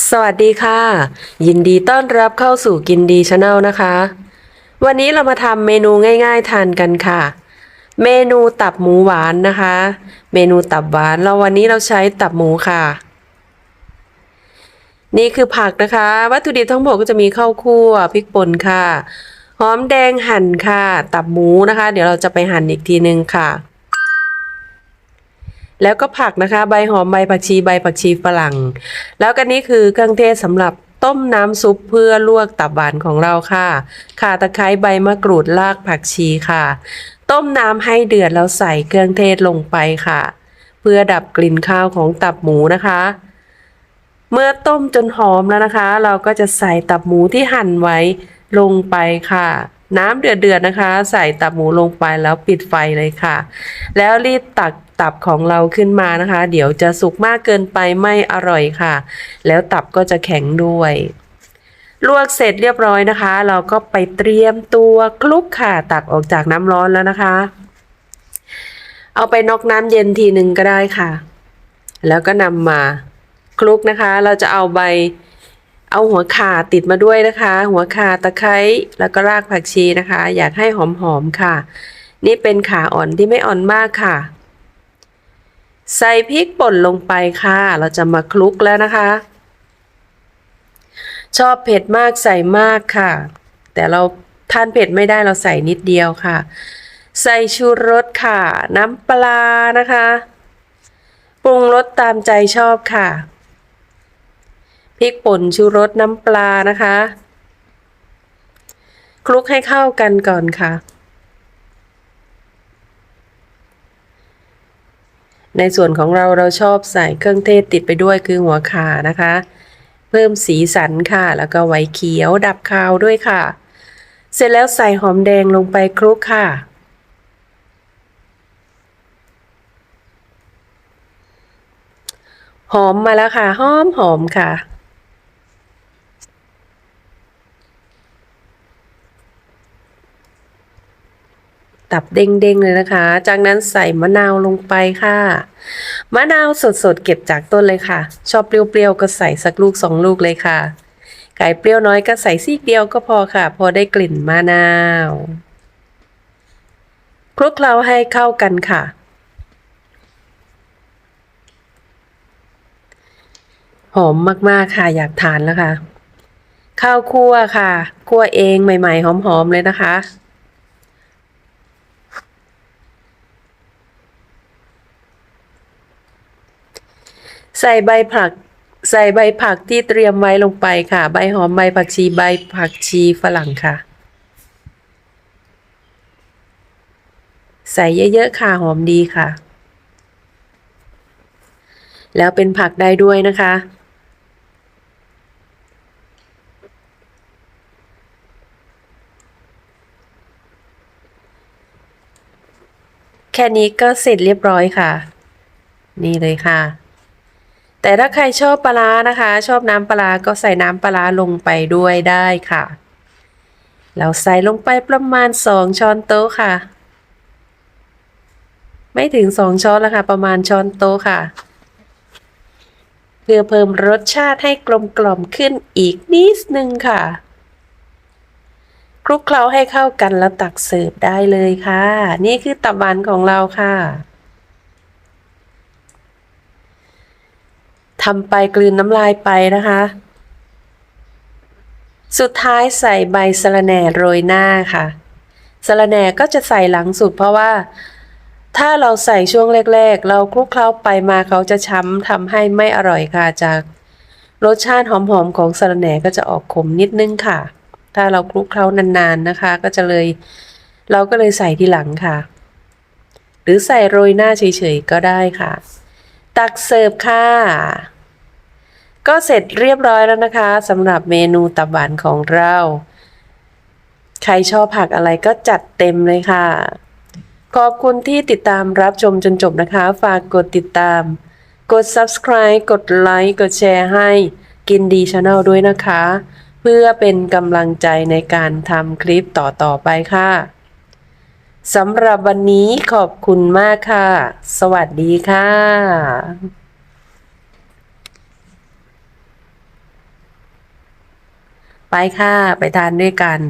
สวัสดีค่ะ ยินดีต้อนรับเข้าสู่กินดีชาแนลนะคะ วันนี้เรามาทำเมนูง่าย ๆ ทานกันค่ะ เมนูตับหมูหวานนะคะ เมนูตับหวานเราวันนี้เราใช้ตับหมูค่ะ นี่คือผักนะคะ วัตถุดิบทั้งหมดก็จะมีข้าวคั่วพริกป่นค่ะหอมแดงหั่นค่ะ ตับหมูนะคะ เดี๋ยวเราจะไปหั่นอีกทีนึงค่ะ แล้วก็ผักนะคะ ใบหอมใบผักชีใบผักชีฝรั่ง แล้วก็นี่คือเครื่องเทศสำหรับต้มน้ำซุปเพื่อลวกตับหวานของเราค่ะ ข่าตะไคร้ใบมะกรูดรากผักชีค่ะ ต้มน้ำให้เดือดแล้วใส่เครื่องเทศลงไปค่ะ เพื่อดับกลิ่นข้าวของตับหมูนะคะ เมื่อต้มจนหอมแล้วนะคะ เราก็จะใส่ตับหมูที่หั่นไว้ลงไปค่ะ น้ำเดือดๆนะคะ ใส่ตับหมูลงไปแล้วปิดไฟเลยค่ะ แล้วรีบตักตับของเราขึ้นมานะคะ เดี๋ยวจะสุกมากเกินไปไม่อร่อยค่ะ แล้วตับก็จะแข็งด้วย ลวกเสร็จเรียบร้อยนะคะ เราก็ไปเตรียมตัวคลุกค่ะตักออกจากน้ำร้อนแล้วนะคะ เอาไปนอกน้ำเย็นทีหนึ่งก็ได้ค่ะ แล้วก็นำมาคลุกนะคะ เราจะเอาใบ เอาหัวข่าติดมาด้วยนะคะ หัวข่าตะไคร้แล้วก็รากผักชีนะคะ อยากให้หอมๆค่ะ นี่เป็นขาอ่อนที่ไม่อ่อนมากค่ะ ใส่พริกป่นลงไปค่ะ เราจะมาคลุกแล้วนะคะ ชอบเผ็ดมากใส่มากค่ะ แต่เราทานเผ็ดไม่ได้เราใส่นิดเดียวค่ะ ใส่ชูรสค่ะ น้ำปลานะคะ ปรุงรสตามใจชอบค่ะ ริกป่นชูรสน้ำปลานะคะ คลุกให้เข้ากันก่อนค่ะ ในส่วนของเราเราชอบใส่เครื่องเทศติดไปด้วยคือหัวข่านะคะ เพิ่มสีสันค่ะ แล้วก็ไว้เขียวดับคาวด้วยค่ะ เสร็จแล้วใส่หอมแดงลงไปคลุกค่ะหอมมาแล้วค่ะ หอมหอมค่ะ ตับเด้งๆเลยนะคะ จากนั้นใส่มะนาวลงไปค่ะ มะนาวสดๆเก็บจากต้นเลยค่ะ ชอบเปรี้ยวๆก็ใส่สักลูกสองลูกเลยค่ะ ไก่เปรี้ยวน้อยก็ใส่ซีกเดียวก็พอค่ะ พอได้กลิ่นมะนาวคลุกเคล้าให้เข้ากันค่ะ หอมมากๆค่ะอยากทานแล้วค่ะ ข้าวคั่วค่ะ คั่วเองใหม่ ๆ หอม ๆ เลยนะคะ ใส่ใบผัก ใส่ใบผักที่เตรียมไว้ลงไปค่ะ ใบหอมใบผักชีใบผักชีฝรั่งค่ะ ใส่เยอะๆค่ะหอมดีค่ะ แล้วเป็นผักได้ด้วยนะคะแค่นี้ก็เสร็จเรียบร้อยค่ะ นี่เลยค่ะ แต่ถ้าใครชอบปลานะคะ ชอบน้ำปลาก็ใส่น้ำปลาลงไปด้วยได้ค่ะ เราใส่ลงไปประมาณสองช้อนโต๊ะค่ะ ไม่ถึงสองช้อนแล้วค่ะ ประมาณช้อนโต๊ะค่ะ เพื่อเพิ่มรสชาติให้กลมกล่อมขึ้นอีกนิดนึงค่ะ คลุกเคล้าให้เข้ากันแล้วตักเสิร์ฟได้เลยค่ะ นี่คือตับหวานของเราค่ะ ทำไปกลืนน้ำลายไปนะคะ สุดท้ายใส่ใบสะระแหน่โรยหน้าค่ะสะระแหน่ก็จะใส่หลังสุดเพราะว่า ถ้าเราใส่ช่วงแรกๆ เราคลุกเคล้าไปมาเขาจะช้ำทำให้ไม่อร่อยค่ะจากรสชาติหอมๆของสะระแหน่ก็จะออกขมนิดนึงค่ะ ถ้าเราคลุกเคล้านานๆนะคะ ก็จะเลย เราก็เลยใส่ทีหลังค่ะ หรือใส่โรยหน้าเฉยๆก็ได้ค่ะ ตักเสิร์ฟค่ะ ก็เสร็จเรียบร้อยแล้วนะคะสำหรับเมนูตับหวานของเรา ใครชอบผักอะไรก็จัดเต็มเลยค่ะ ขอบคุณที่ติดตามรับชมจนจบนะคะ ฝากกดติดตาม กด subscribe กดไลค์กดแชร์ให้กินดีชาแนลด้วยนะคะ เพื่อเป็นกำลังใจในการทำคลิปต่อๆไปค่ะสำหรับวันนี้ขอบคุณมากค่ะ สวัสดีค่ะ ไปค่ะ ไปทานด้วยกัน